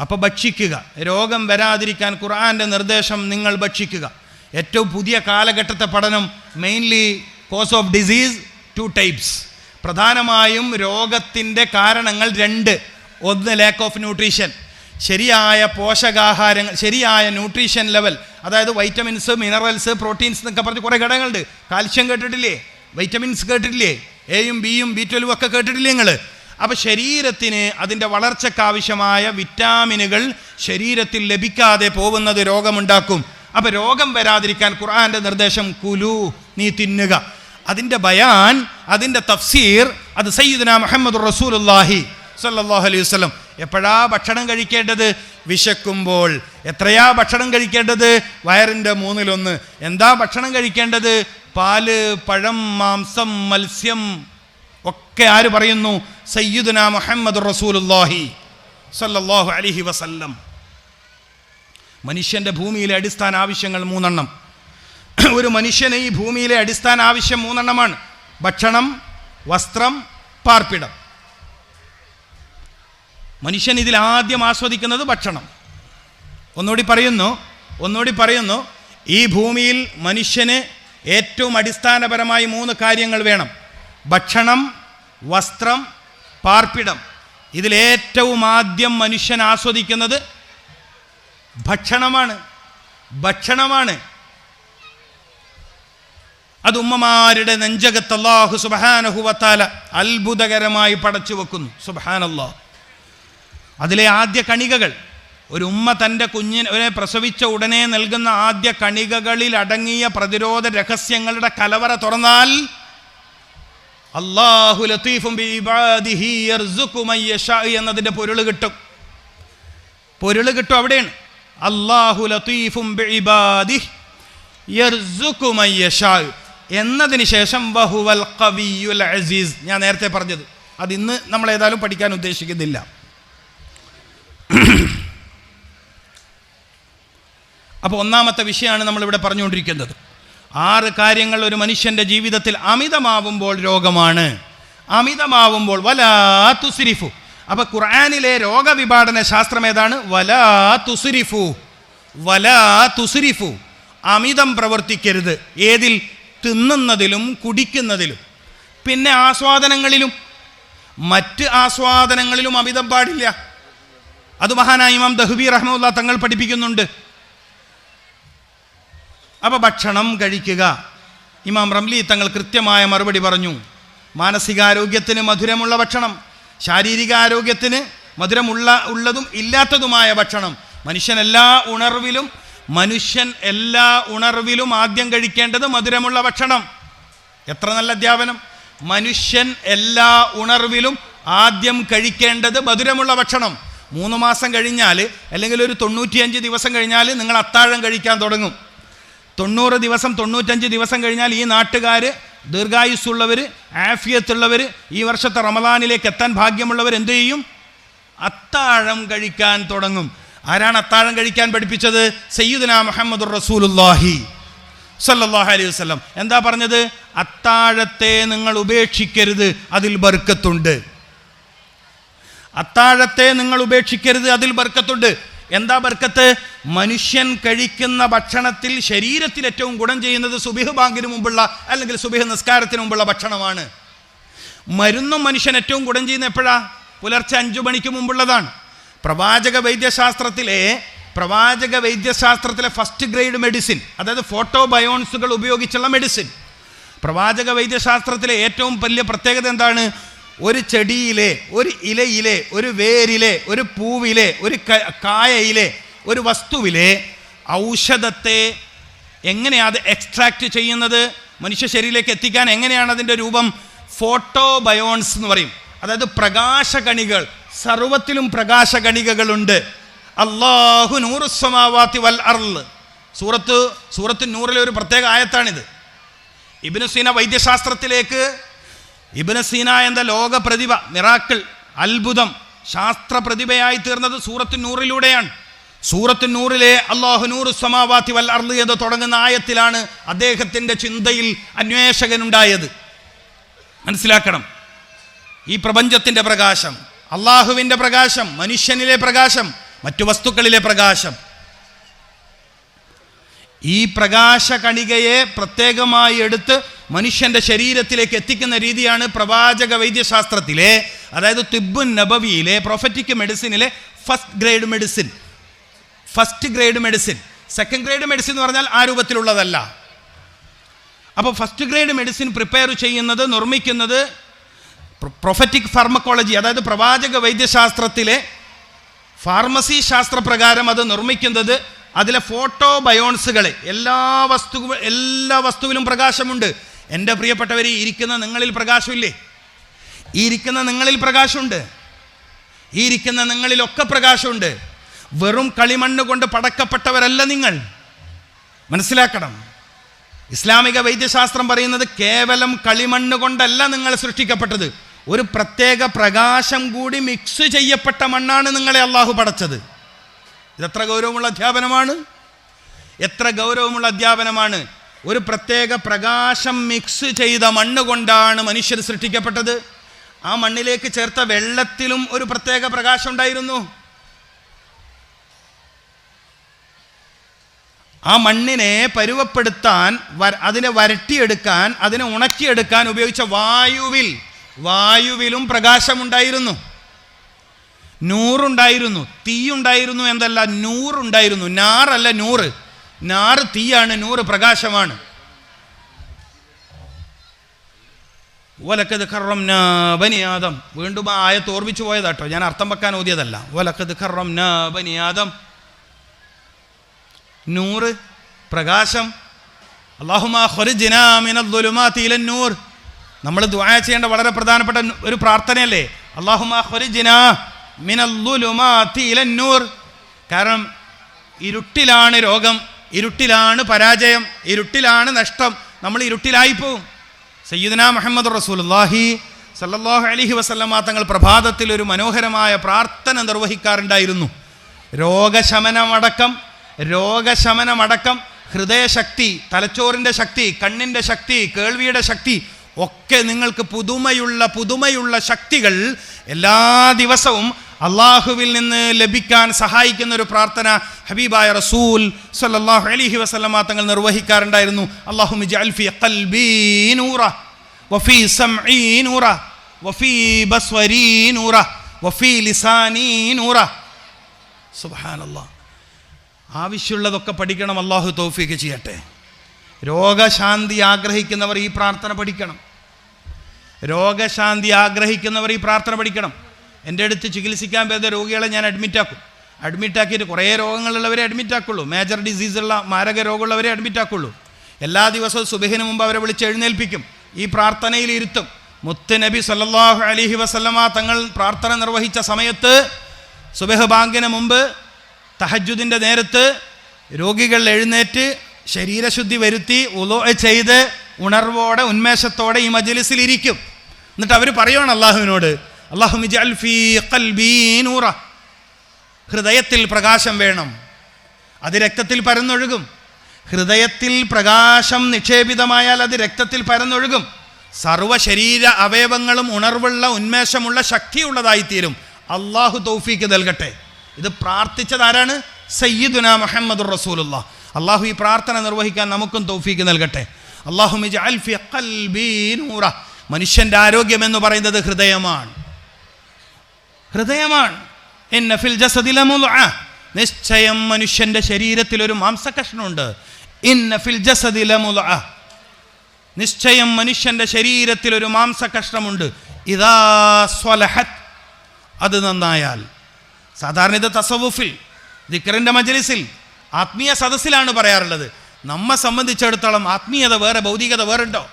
അപ്പോൾ ഭക്ഷിക്കുക. രോഗം വരാതിരിക്കാൻ ഖുർആന്റെ നിർദ്ദേശം നിങ്ങൾ ഭക്ഷിക്കുക. ഏറ്റവും പുതിയ കാലഘട്ടത്തെ പഠനം mainly cause of disease two types പ്രധാനമായും രോഗത്തിന്റെ കാരണങ്ങൾ രണ്ട്. ഒന്ന് ലാക്ക് ഓഫ് ന്യൂട്രീഷൻ ശരിയായ പോഷകാഹാരങ്ങൾ ശരിയായ ന്യൂട്രീഷൻ ലെവൽ അതായത് വൈറ്റമിൻസ് മിനറൽസ് പ്രോട്ടീൻസ് എന്നൊക്കെ പറഞ്ഞ് കുറേ ഘടകങ്ങളുണ്ട്. കാൽഷ്യം കേട്ടിട്ടില്ലേ? വൈറ്റമിൻസ് കേട്ടിട്ടില്ലേ? എയും ബിയും ബി ട്വൽവും ഒക്കെ കേട്ടിട്ടില്ലേ നിങ്ങൾ അപ്പോൾ ശരീരത്തിന് അതിന്റെ വളർച്ചക്കാവശ്യമായ വിറ്റാമിനുകൾ ശരീരത്തിൽ ലഭിക്കാതെ പോകുന്നത് രോഗമുണ്ടാക്കും. അപ്പോൾ രോഗം വരാതിരിക്കാൻ ഖുർആന്റെ നിർദ്ദേശം കുലു നീ തിന്നുക. അതിന്റെ ബയാൻ അതിന്റെ തഫ്സീർ അത് സയ്യിദ്ന മുഹമ്മദ് റസൂലുല്ലാഹി സല്ലാഹു അലൈഹി വസ്ലം എപ്പോഴാ ഭക്ഷണം കഴിക്കേണ്ടത്? വിശക്കുമ്പോൾ. എത്രയാ ഭക്ഷണം കഴിക്കേണ്ടത്? വയറിന്റെ മൂന്നിലൊന്ന്. എന്താ ഭക്ഷണം കഴിക്കേണ്ടത്? പാൽ പഴം മാംസം മത്സ്യം. ഒക്കെ ആര് പറയുന്നു? സയ്യിദുന മുഹമ്മദ് റസൂലുല്ലാഹി സല്ലല്ലാഹു അലിഹി വസല്ലം. മനുഷ്യന്റെ ഭൂമിയിലെ അടിസ്ഥാന ആവശ്യങ്ങൾ മൂന്നെണ്ണം. ഒരു മനുഷ്യന് ഈ ഭൂമിയിലെ അടിസ്ഥാന ആവശ്യം മൂന്നെണ്ണമാണ്. ഭക്ഷണം വസ്ത്രം പാർപ്പിടം. മനുഷ്യൻ ഇതിൽ ആദ്യം ആസ്വദിക്കുന്നത് ഭക്ഷണം. ഒന്നുകൂടി പറയുന്നു ഒന്നുകൂടി പറയുന്നു ഈ ഭൂമിയിൽ മനുഷ്യന് ഏറ്റവും അടിസ്ഥാനപരമായി മൂന്ന് കാര്യങ്ങൾ വേണം. ഭക്ഷണം വസ്ത്രം പാർപ്പിടം. ഇതിലേറ്റവും ആദ്യം മനുഷ്യൻ ആസ്വദിക്കുന്നത് ഭക്ഷണമാണ്. ഭക്ഷണമാണ്. അത് ഉമ്മമാരുടെ നെഞ്ചകത്ത് അള്ളാഹു സുബഹാനഹുവത്താല അത്ഭുതകരമായി പടച്ചു വെക്കുന്നു. സുബഹാനല്ലാ അതിലെ ആദ്യ കണികകൾ ഒരു ഉമ്മ തന്റെ കുഞ്ഞിനെ പ്രസവിച്ച ഉടനെ നൽകുന്ന ആദ്യ കണികകളിൽ അടങ്ങിയ പ്രതിരോധ രഹസ്യങ്ങളുടെ കലവറ തുറന്നാൽ അള്ളാഹു ലത്തീഫും എന്നതിന്റെ പൊരുൾ കിട്ടും. പൊരുൾ കിട്ടും അവിടെയാണ്. അള്ളാഹു ലത്തീഫും എന്നതിന് ശേഷം വഹുവൽ കവിയുൽ അസീസ്. ഞാൻ നേരത്തെ പറഞ്ഞത്. അത് ഇന്ന് നമ്മൾ ഏതായാലും പഠിക്കാൻ ഉദ്ദേശിക്കുന്നില്ല. അപ്പോൾ ഒന്നാമത്തെ വിഷയമാണ് നമ്മളിവിടെ പറഞ്ഞുകൊണ്ടിരിക്കുന്നത്. ആറ് കാര്യങ്ങൾ ഒരു മനുഷ്യന്റെ ജീവിതത്തിൽ അമിതമാവുമ്പോൾ രോഗമാണ്. അമിതമാവുമ്പോൾ വലാ തുസിരിഫു. അപ്പോൾ ഖുർആാനിലെ രോഗവിഭാടന ശാസ്ത്രം ഏതാണ്? വലാ തുസിരിഫു. വലാ തുസിരിഫു. അമിതം പ്രവർത്തിക്കരുത്. ഏതിൽ? തിന്നുന്നതിലും കുടിക്കുന്നതിലും. പിന്നെ ആസ്വാദനങ്ങളിലും. മറ്റ് ആസ്വാദനങ്ങളിലും അമിതം പാടില്ല. അത് മഹാനായ ഇമാം ദഹബി റഹ്മുല്ല തങ്ങൾ പഠിപ്പിക്കുന്നുണ്ട്. അപ്പോൾ ഭക്ഷണം കഴിക്കുക. ഇമാം റംലി തങ്ങൾ കൃത്യമായ മറുപടി പറഞ്ഞു. മാനസികാരോഗ്യത്തിന് മധുരമുള്ള ഭക്ഷണം ശാരീരിക ആരോഗ്യത്തിന് മധുരമുള്ള ഉള്ളതും ഇല്ലാത്തതുമായ ഭക്ഷണം. മനുഷ്യൻ എല്ലാ ഉണർവിലും മനുഷ്യൻ എല്ലാ ഉണർവിലും ആദ്യം കഴിക്കേണ്ടത് മധുരമുള്ള ഭക്ഷണം. എത്ര നല്ല അധ്യാപനം. മനുഷ്യൻ എല്ലാ ഉണർവിലും ആദ്യം കഴിക്കേണ്ടത് മധുരമുള്ള ഭക്ഷണം. മൂന്ന് മാസം കഴിഞ്ഞാൽ അല്ലെങ്കിൽ ഒരു തൊണ്ണൂറ്റിയഞ്ച് ദിവസം കഴിഞ്ഞാൽ നിങ്ങൾ അത്താഴം കഴിക്കാൻ തുടങ്ങും. തൊണ്ണൂറ് ദിവസം തൊണ്ണൂറ്റഞ്ച് ദിവസം കഴിഞ്ഞാൽ ഈ നാട്ടുകാർ ദീർഘായുസ്സുള്ളവർ ആഫിയത്തുള്ളവർ ഈ വർഷത്തെ റമദാനിലേക്ക് എത്താൻ ഭാഗ്യമുള്ളവർ എന്തു ചെയ്യും? അത്താഴം കഴിക്കാൻ തുടങ്ങും. ആരാണ് അത്താഴം കഴിക്കാൻ പഠിപ്പിച്ചത്? സയ്യിദുന മുഹമ്മദ് റസൂലുല്ലാഹി സല്ലല്ലാഹു അലൈഹി വസ്ലം എന്താ പറഞ്ഞത്? അത്താഴത്തെ നിങ്ങൾ ഉപേക്ഷിക്കരുത് അതിൽ ബർക്കത്തുണ്ട്. അത്താഴത്തെ നിങ്ങൾ ഉപേക്ഷിക്കരുത് അതിൽ ബർക്കത്തുണ്ട്. എന്താ ബർക്കത്ത്? മനുഷ്യൻ കഴിക്കുന്ന ഭക്ഷണത്തിൽ ശരീരത്തിൽ ഏറ്റവും ഗുണം ചെയ്യുന്നത് സുബിഹ് ബാങ്കിന് മുമ്പുള്ള അല്ലെങ്കിൽ സുബിഹ് നിസ്കാരത്തിന് മുമ്പുള്ള ഭക്ഷണമാണ്. മരുന്നും മനുഷ്യൻ ഏറ്റവും ഗുണം ചെയ്യുന്ന എപ്പോഴാ? പുലർച്ചെ അഞ്ചു മണിക്ക് മുമ്പുള്ളതാണ്. പ്രവാചക വൈദ്യശാസ്ത്രത്തിലെ പ്രവാചക വൈദ്യശാസ്ത്രത്തിലെ ഫസ്റ്റ് ഗ്രേഡ് മെഡിസിൻ അതായത് ഫോട്ടോ ബയോൺസുകൾ ഉപയോഗിച്ചുള്ള മെഡിസിൻ പ്രവാചക വൈദ്യശാസ്ത്രത്തിലെ ഏറ്റവും വലിയ പ്രത്യേകത എന്താണ്? ഒരു ചെടിയിലെ ഒരു ഇലയിലെ ഒരു വേരിലെ ഒരു പൂവിലെ ഒരു കായയിലെ ഒരു വസ്തുവിലെ ഔഷധത്തെ എങ്ങനെയാണ് അത് എക്സ്ട്രാക്റ്റ് ചെയ്യുന്നത്? മനുഷ്യ ശരീരത്തിലേക്ക് എത്തിക്കാൻ എങ്ങനെയാണ് അതിന്റെ രൂപം? ഫോട്ടോ ബയോൺസ് എന്ന് പറയും. അതായത് പ്രകാശകണികൾ സർവത്തിലും പ്രകാശകണികകളുണ്ട്. അള്ളാഹു നൂറുസ്വമാവാത്തി വൽ അർൾ. സൂറത്ത് സൂറത്ത് നൂറിലെ ഒരു പ്രത്യേക ആയത്താണിത്. ഇബിനുസീന വൈദ്യശാസ്ത്രത്തിലേക്ക് ഇബിനു സീന എന്ന ലോക പ്രതിഭ മിറാക്കിൾ അത്ഭുതം ശാസ്ത്ര പ്രതിഭയായി തീർന്നത് സൂറത്ത് നൂറിലൂടെയാണ് സൂറത്ത് നൂറിലെ അള്ളാഹു നൂറ് സമാവാത്തി വൽ അർൾ എന്ന് തുടങ്ങുന്ന ആയത്തിലാണ് അദ്ദേഹത്തിന്റെ ചിന്തയിൽ അന്വേഷകനുണ്ടായത്. മനസ്സിലാക്കണം. ഈ പ്രപഞ്ചത്തിന്റെ പ്രകാശം അള്ളാഹുവിന്റെ പ്രകാശം മനുഷ്യനിലെ പ്രകാശം മറ്റു വസ്തുക്കളിലെ പ്രകാശം ഈ പ്രകാശ കണികയെ പ്രത്യേകമായി എടുത്ത് മനുഷ്യന്റെ ശരീരത്തിലേക്ക് എത്തിക്കുന്ന രീതിയാണ് പ്രവാചക വൈദ്യശാസ്ത്രത്തിലെ അതായത് തിബുൻ നബവിയിലെ prophetic മെഡിസിനിലെ first grade medicine first grade medicine second grade medicine എന്ന് പറഞ്ഞാൽ ആ രൂപത്തിലുള്ളതല്ല. അപ്പോൾ ഫസ്റ്റ് ഗ്രേഡ് മെഡിസിൻ പ്രിപ്പയർ ചെയ്യുന്നത് നിർമ്മിക്കുന്നത് പ്രൊഫറ്റിക് ഫാർമക്കോളജി അതായത് പ്രവാചക വൈദ്യശാസ്ത്രത്തിലെ ഫാർമസി ശാസ്ത്രപ്രകാരം അത് നിർമ്മിക്കുന്നത് അതിലെ ഫോട്ടോ ബയോൺസുകളെ എല്ലാ വസ്തു എല്ലാ വസ്തുവിലും പ്രകാശമുണ്ട്. എന്റെ പ്രിയപ്പെട്ടവർ ഇരിക്കുന്ന നിങ്ങളിൽ പ്രകാശമില്ലേ? ഈ ഇരിക്കുന്ന നിങ്ങളിൽ പ്രകാശമുണ്ട്. ഈ ഇരിക്കുന്ന നിങ്ങളിലൊക്കെ പ്രകാശമുണ്ട്. വെറും കളിമണ്ണ് കൊണ്ട് പടക്കപ്പെട്ടവരല്ല നിങ്ങൾ. മനസ്സിലാക്കണം. ഇസ്ലാമിക വൈദ്യശാസ്ത്രം പറയുന്നത് കേവലം കളിമണ്ണ് കൊണ്ടല്ല നിങ്ങൾ സൃഷ്ടിക്കപ്പെട്ടത്. ഒരു പ്രത്യേക പ്രകാശം കൂടി മിക്സ് ചെയ്യപ്പെട്ട മണ്ണാണ് നിങ്ങളെ അള്ളാഹു പടച്ചത്. ഇതെത്ര ഗൗരവമുള്ള അധ്യാപനമാണ്? എത്ര ഗൗരവമുള്ള അധ്യാപനമാണ്? ഒരു പ്രത്യേക പ്രകാശം മിക്സ് ചെയ്ത മണ്ണ് കൊണ്ടാണ് മനുഷ്യർ സൃഷ്ടിക്കപ്പെട്ടത്. ആ മണ്ണിലേക്ക് ചേർത്ത വെള്ളത്തിലും ഒരു പ്രത്യേക പ്രകാശം ഉണ്ടായിരുന്നു. ആ മണ്ണിനെ പരുവപ്പെടുത്താൻ അതിനെ വരട്ടിയെടുക്കാൻ അതിനെ ഉണക്കിയെടുക്കാൻ ഉപയോഗിച്ച വായുവിൽ വായുവിലും പ്രകാശമുണ്ടായിരുന്നു. നൂറുണ്ടായിരുന്നു. തീയുണ്ടായിരുന്നു എന്തല്ല നൂറുണ്ടായിരുന്നു. നാറല്ല നൂറ്. നാറ് തീയാണ് നൂറ് പ്രകാശമാണ്. ഒലക്കത് ഖറം ബനിയാദം വീണ്ടും ആ ആയത്ത് ഓർമ്മിച്ചു പോയതാട്ടോ ഞാൻ അർത്ഥം വെക്കാൻ ഓതിയതല്ല. ഒലക്കത് ഖറം ബനിയാദം നൂറ് പ്രകാശം. നമ്മൾ ദ്വായ ചെയ്യേണ്ട വളരെ പ്രധാനപ്പെട്ട ഒരു പ്രാർത്ഥനയല്ലേ? അള്ളാഹുമാർ കാരണം ഇരുട്ടിലാണ് രോഗം ഇരുട്ടിലാണ് പരാജയം ഇരുട്ടിലാണ് നഷ്ടം. നമ്മൾ ഇരുട്ടിലായി പോവും സയ്യിദന മുഹമ്മദ് റസൂലുള്ളാഹി സല്ലാഹു അലഹി വസല്ലമ തങ്ങൾ പ്രഭാതത്തിൽ ഒരു മനോഹരമായ പ്രാർത്ഥന നിർവഹിക്കാറുണ്ടായിരുന്നു. രോഗശമനമടക്കം രോഗശമനമടക്കം ഹൃദയശക്തി തലച്ചോറിന്റെ ശക്തി കണ്ണിന്റെ ശക്തി കേൾവിയുടെ ശക്തി ഒക്കെ നിങ്ങൾക്ക് പുതുമയുള്ള പുതുമയുള്ള ശക്തികൾ എല്ലാ ദിവസവും അള്ളാഹുവിൽ നിന്ന് ലഭിക്കാൻ സഹായിക്കുന്ന ഒരു പ്രാർത്ഥന ഹബീബായ റസൂൽ സല്ലാഹു അലിഹി വസല്ലമ തങ്ങൾ നിർവഹിക്കാറുണ്ടായിരുന്നു. അള്ളാഹു ആവശ്യമുള്ളതൊക്കെ പഠിക്കണം അള്ളാഹു തൗഫീഖ് ചെയ്യട്ടെ. രോഗശാന്തി ആഗ്രഹിക്കുന്നവർ ഈ പ്രാർത്ഥന പഠിക്കണം. രോഗശാന്തി ആഗ്രഹിക്കുന്നവർ ഈ പ്രാർത്ഥന പഠിക്കണം. എന്റെ അടുത്ത് ചികിത്സിക്കാൻ വരുന്ന രോഗികളെ ഞാൻ അഡ്മിറ്റാക്കും അഡ്മിറ്റാക്കിയിട്ട് കുറേ രോഗങ്ങളുള്ളവരെ അഡ്മിറ്റാക്കുള്ളൂ മേജർ ഡിസീസുള്ള മാരക രോഗമുള്ളവരെ അഡ്മിറ്റാക്കുള്ളൂ എല്ലാ ദിവസവും സുബഹിന് മുമ്പ് അവരെ വിളിച്ച് എഴുന്നേൽപ്പിക്കും. ഈ പ്രാർത്ഥനയിൽ ഇരുത്തും. മുത്ത് നബി സല്ലല്ലാഹു അലൈഹി വസല്ലമ തങ്ങൾ പ്രാർത്ഥന നിർവഹിച്ച സമയത്ത് സുബഹ് ബാങ്കിന് മുമ്പ് തഹജുദിന്റെ നേരത്ത് രോഗികൾ എഴുന്നേറ്റ് ശരീരശുദ്ധി വരുത്തി ഉലോ ചെയ്ത് ഉണർവോടെ ഉന്മേഷത്തോടെ ഈ മജ്ലിസിൽ ഇരിക്കും. എന്നിട്ട് അവർ പറയണം അള്ളാഹുവിനോട് അള്ളാഹു നൂറ. ഹൃദയത്തിൽ പ്രകാശം വേണം. അത് രക്തത്തിൽ പരന്നൊഴുകും. ഹൃദയത്തിൽ പ്രകാശം നിക്ഷേപിതമായാൽ അത് രക്തത്തിൽ പരന്നൊഴുകും. സർവശരീര അവയവങ്ങളും ഉണർവുള്ള ഉന്മേഷമുള്ള ശക്തിയുള്ളതായിത്തീരും. അള്ളാഹു തൗഫീക്ക് നൽകട്ടെ. ഇത് പ്രാർത്ഥിച്ചത് ആരാണ്? സയ്യിദുന മുഹമ്മദ് റസൂലുള്ള. അള്ളാഹു ഈ പ്രാർത്ഥന നിർവഹിക്കാൻ നമുക്കും തൗഫീക്ക് നൽകട്ടെ. അള്ളാഹു മനുഷ്യന്റെ ആരോഗ്യം എന്ന് പറയുന്നത് ഹൃദയമാണ്. ഹൃദയമാണ്. നിശ്ചയം മനുഷ്യന്റെ ശരീരത്തിൽ ഒരു മാംസകഷ്ണുണ്ട്. നിശ്ചയം മനുഷ്യന്റെ ശരീരത്തിൽ ഒരു മാംസകഷ്ണമുണ്ട് ഇതാ സ്വലഹത്. അത് നന്നായാൽ. സാധാരണ ഇത് തസവുഫിൽ ദിക്കറിന്റെ മജലിസിൽ ആത്മീയ സദസ്സിലാണ് പറയാറുള്ളത്. നമ്മെ സംബന്ധിച്ചിടത്തോളം ആത്മീയത വേറെ ഭൗതികത വേറുണ്ടോ?